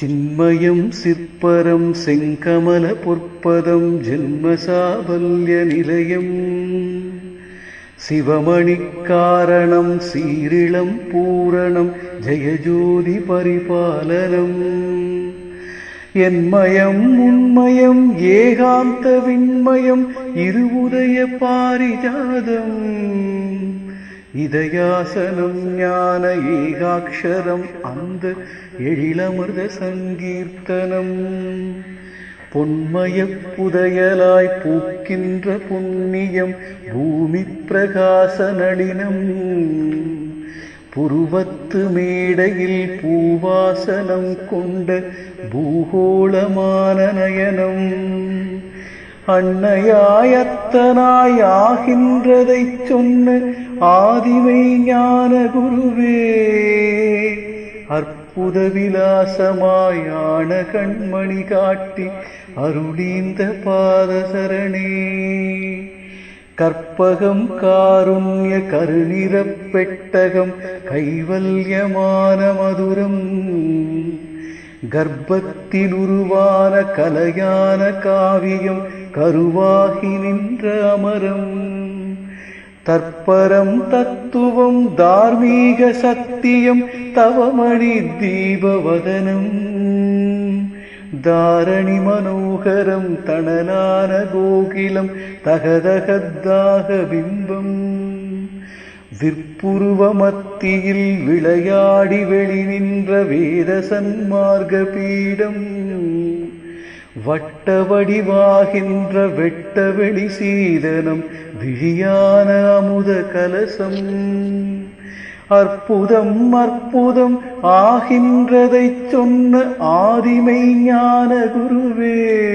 சின்மயம் சிற்பரம் செங்கமல பொற்பதம் ஜென்மசாபல்ய நிலையம். சிவமணிக்காரணம் சீரிளம் பூரணம் ஜெயஜோதி பரிபாலனம். என்மயம் உண்மயம் ஏகாந்த விண்மயம் இருவுதய பாரிஜாதம். இதயாசனம் ஞான ஏகாட்சரம் அந்த எழிலமிர்த சங்கீர்த்தனம். பொன்மய புதையலாய் பூக்கின்ற புண்ணியம் பூமி பிரகாச நளினம். புருவத்து மேடையில் பூவாசனம் கொண்ட பூகோளமான நயனம். அன்னையாயத்தனாய் ஆகின்றதைச் சொன்ன ஆதிமை ஞான குருவே அற்புத விலாசமாயான கண்மணி காட்டி அருளீந்த பாதசரணே. கற்பகம் காருண்ய கருநிறப் பெட்டகம் கைவல்யமான மதுரம். கர்ப்பத்தில் உருவான கலையான காவியம் கருவாகி நின்ற அமரம். தற்பரம் தத்துவம் தார்மீக சத்தியம் தவமணி தீபவதனம். தாரணி மனோகரம் தணலான கோகிலம் தகதகத்தாக பிம்பம். விற்புருவ மத்தியில் விளையாடி வெளி நின்ற வேத சன்மார்க்க பீடம். வட்ட வடிவாகின்ற வெட்ட வெளி சீதனம் விழியான அமுத கலசம். அற்புதம் அற்புதம் ஆகின்றதைச் சொன்ன ஆதிமை ஞான குருவே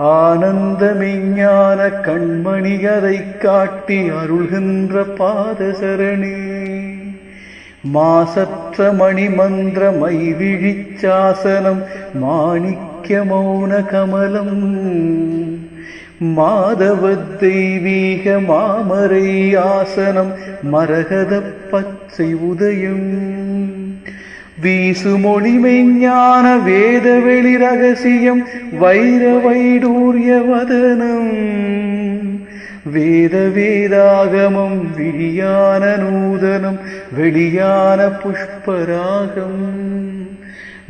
ஆனந்த மெஞ்ஞான கண்மணி அதை காட்டி அருள்கின்ற பாதசரணி. மாசற்ற மணிமந்திர மைவிழிச்சாசனம் மாணிக்க மௌன கமலம். மாதவ தெய்வீக மாமரை ஆசனம் மரகத பச்சை உதயம். வீசுமொழி மெஞ்ஞான வேதவெளி ரகசியம் வைர வைடூரிய வதனம். வேத வேதாகமம் விழியான நூதனம் வெளியான புஷ்பராகம்.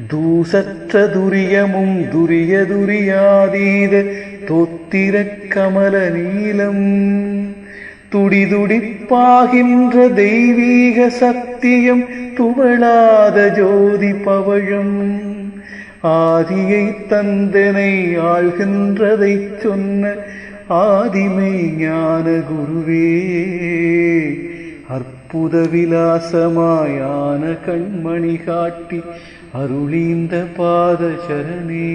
தூசற்ற துரியமும் துரிய துரியாதீத தோத்திர கமல நீலம். துடிதுடிப்பாகின்ற தெய்வீக சத்தியம் துவளாத ஜோதி பவழம். ஆதியை தந்தனை ஆள்கின்றதை சொன்ன ஆதிமை ஞான குருவே. அற்புத விலாசமாயான கண்மணி காட்டி அருளீந்த பாத சரணே